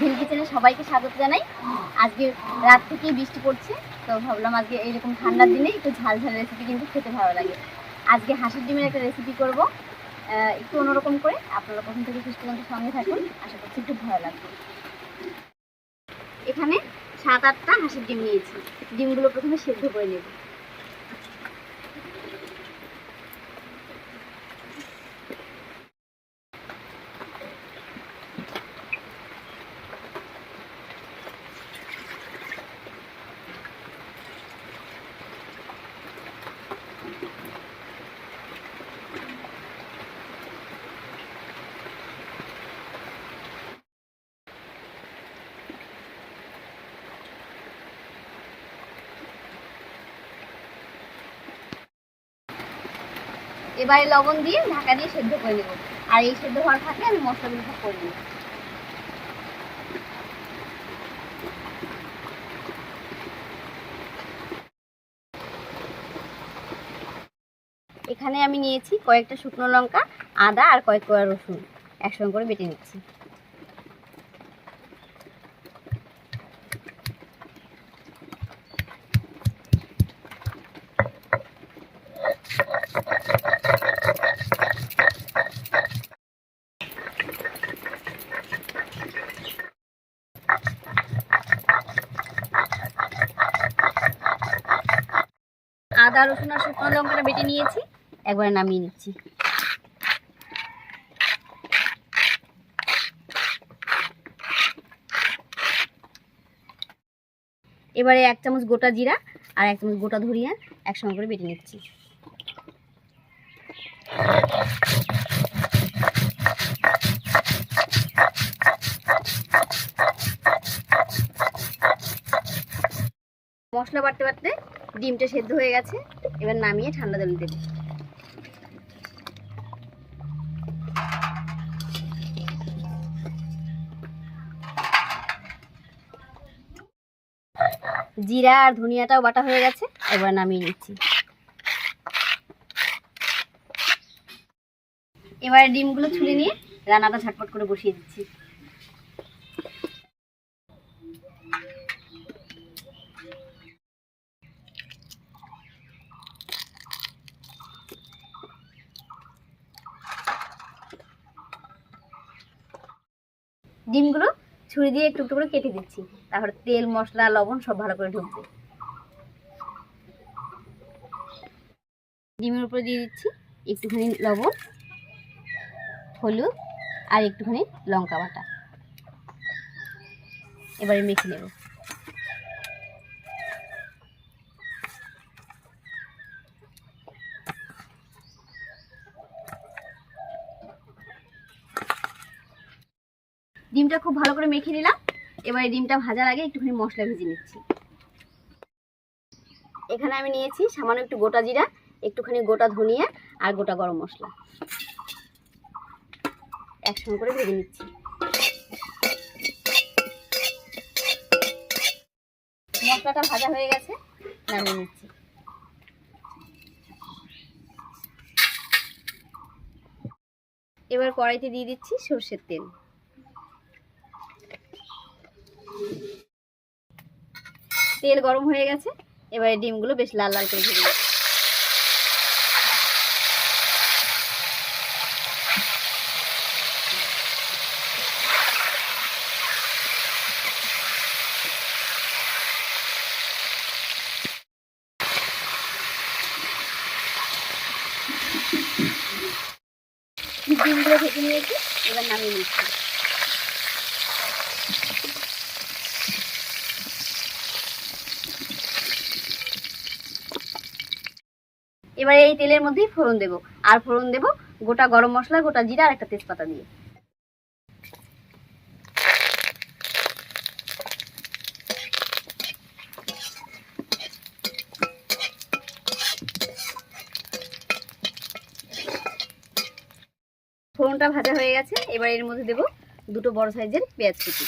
ভিল কিচেনে সবাইকে স্বাগত জানাই। আজকে রাত থেকে বৃষ্টি পড়ছে, তো ভাবলাম আজকে এইরকম ঠান্ডার দিনে একটু ঝাল ঝাল রেসিপি কিন্তু খেতে ভালো লাগে। আজকে হাঁসের ডিমের একটা রেসিপি করব একটু অন্যরকম করে। আপনারা প্রথম থেকে শেষ পর্যন্ত সঙ্গে থাকুন, আশা করছি একটু ভালো লাগবে। এখানে সাত আটটা হাঁসের ডিম নিয়েছি। ডিমগুলো প্রথমে সেদ্ধ করে নেব। এবারে লবণ দিয়ে ঢাকা দিয়ে সেদ্ধ করে নেব। আর এই সেদ্ধ হওয়ার ফাঁকে আমি মশলাগুলো সব করে নেব। এখানে আমি নিয়েছি কয়েকটা শুকনো লঙ্কা, আদা আর কয়েক কোয়া রসুন। একসঙ্গে করে বেটে নিচ্ছি। আদা, রসুন আর শুকনো লঙ্কাটা বেটে নিয়েছি। একবারে নামিয়ে নিচ্ছি। এবারে এক চামচ গোটা জিরা আর এক চামচ গোটা ধরিয়া একসঙ্গে করে বেটে নিচ্ছি। মশলা বাটতে বাটতে ডিমটা সেদ্ধ হয়ে গেছে, এবার নামিয়ে ঠান্ডা জল দেবো জিরা আর ধনিয়াটাও বাটা হয়ে গেছে, এবার নামিয়ে নিচ্ছি। এবারে ডিমগুলো ছুলে নিয়ে রান্নাটা ঝটপট করে বসিয়ে দিচ্ছি। ডিমগুলো ছুরি দিয়ে একটু একটু করে কেটে দিচ্ছি। তারপরে তেল, মশলা, লবণ সব ভালো করে ঢুকবে ডিমের উপরে দিয়ে দিচ্ছি একটুখানি লবণ, হলুদ আর একটুখানি লঙ্কা বাটা। এবারে মেখে নেব। ডিমটা খুব ভালো করে মেখে নিলাম। এবারে ডিমটা ভাজার আগে একটুখানি মশলা ভেজে নিচ্ছি। এখানে আমি নিয়েছি সামান্য একটু গোটা জিরা, একটুখানি গোটা ধনিয়া আর গোটা গরম মশলা। একসঙ্গে করে ভেজে নিচ্ছি। মশলাটা ভাজা হয়ে গেছে, নামিয়ে নিচ্ছি। এবার কড়াইতে দিয়ে দিচ্ছি সর্ষের তেল। তেল গরম হয়ে গেছে, এবারে ডিমগুলো বেশ লাল লাল করে ভেজে ডিমগুলো ভেজে নিয়েছি, এবার নামিয়ে নিচ্ছি। এবারে এই তেলের মধ্যেই ফোড়ন দেব। আর ফোড়ন দেব গোটা গরম মশলা, গোটা জিরা আর একটা তেজপাতা দিয়ে। ফোড়নটা ভাজা হয়ে গেছে। এবার এর মধ্যে দেব দুটো বড় সাইজের পেঁয়াজ কুচি।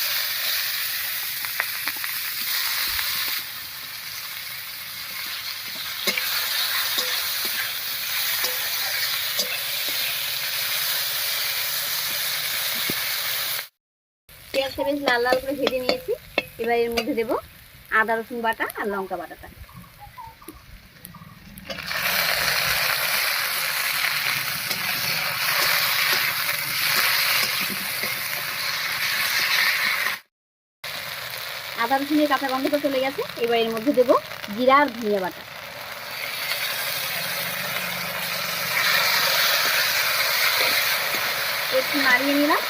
পেঁয়াজটা বেশ লাল লাল করে ভেজে নিয়েছি। এবার এর মধ্যে দেবো আদা, রসুন বাটা আর লঙ্কা বাটাটা। আদা, রসুনের কাঁচা গন্ধটা চলে গেছে। এবার এর মধ্যে দেবো জিরা আর ধনিয়া বাটা। একটু নাড়িয়ে নিলাম।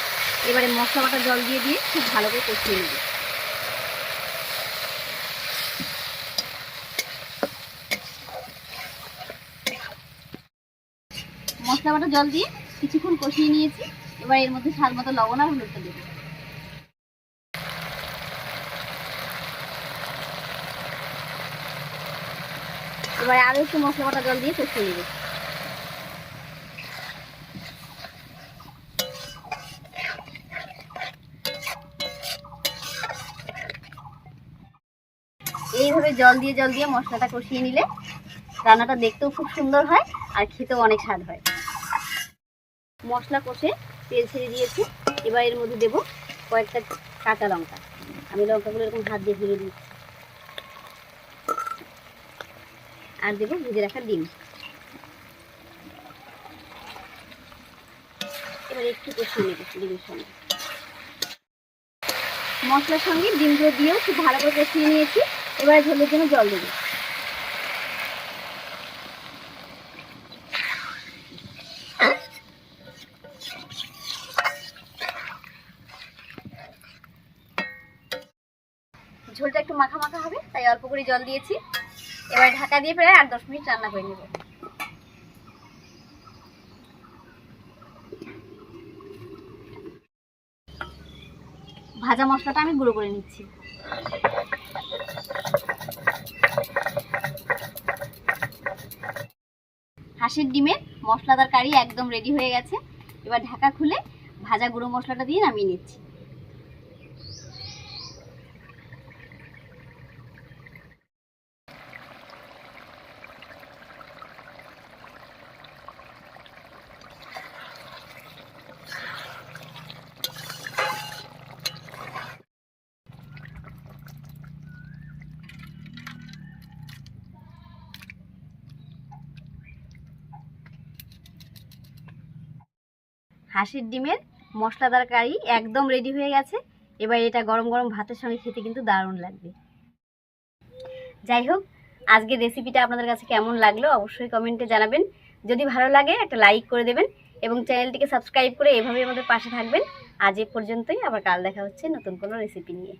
এবারে মশলা বাটা জল দিয়ে দিয়ে খুব ভালো করে কষিয়ে নেব। মশলা বাটা জল দিয়ে কিছুক্ষণ কষিয়ে নিয়েছি। এবার এর মধ্যে স্বাদ মতো লবণ আর হলুদটা দেবো। এবার আরও একটু মশলা বাটা জল দিয়ে কষিয়ে নেব। এইভাবে জল দিয়ে জল দিয়ে মশলাটা কষিয়ে নিলে রান্নাটা দেখতেও খুব সুন্দর হয় আর খেতেও অনেক স্বাদ হয়। মশলা কষে তেল ছেড়ে দিয়েছি। এবার এর মধ্যে দেবো কয়েকটা কাঁচা লঙ্কা। আমি লঙ্কাগুলো এরকম হাত দিয়ে ভেঙে দিচ্ছি। আর দেবো ভেজে রাখা ডিম। এবার একটু কষিয়ে নেব ডিমের সঙ্গে। মশলার সঙ্গে ডিমগুলো দিয়েও খুব ভালো করে কষিয়ে নিয়েছি। এবার ঝোলের জন্য জল দেবো। ঝোলটা একটু মাখা মাখা হবে, তাই অল্প করে জল দিয়েছি। এবার ঢাকা দিয়ে প্রায় আট দশ মিনিট রান্না করে নেব। ভাজা মশলাটা আমি গুঁড়ো করে নিচ্ছি। হাঁসের ডিমের মশলাদার কারি একদম রেডি হয়ে গেছে। এবার ঢাকা খুলে ভাজা গুঁড়ো মশলাটা দিয়ে নামিয়ে নিচ্ছি। হাঁসের ডিমের মশলাদার কারি একদম রেডি হয়ে গেছে। এবার এটা গরম গরম ভাতের সঙ্গে খেতে কিন্তু দারুণ লাগবে। যাই হোক আজকে রেসিপিটা আপনাদের কাছে কেমন লাগল অবশ্যই কমেন্টে জানাবেন। যদি ভালো লাগে, একটা লাইক করে দেবেন এবং চ্যানেলটিকে সাবস্ক্রাইব করে এভাবেই আমাদের পাশে থাকবেন। আজ এ পর্যন্তই, আবার কাল দেখা হচ্ছে নতুন কোনো রেসিপি নিয়ে।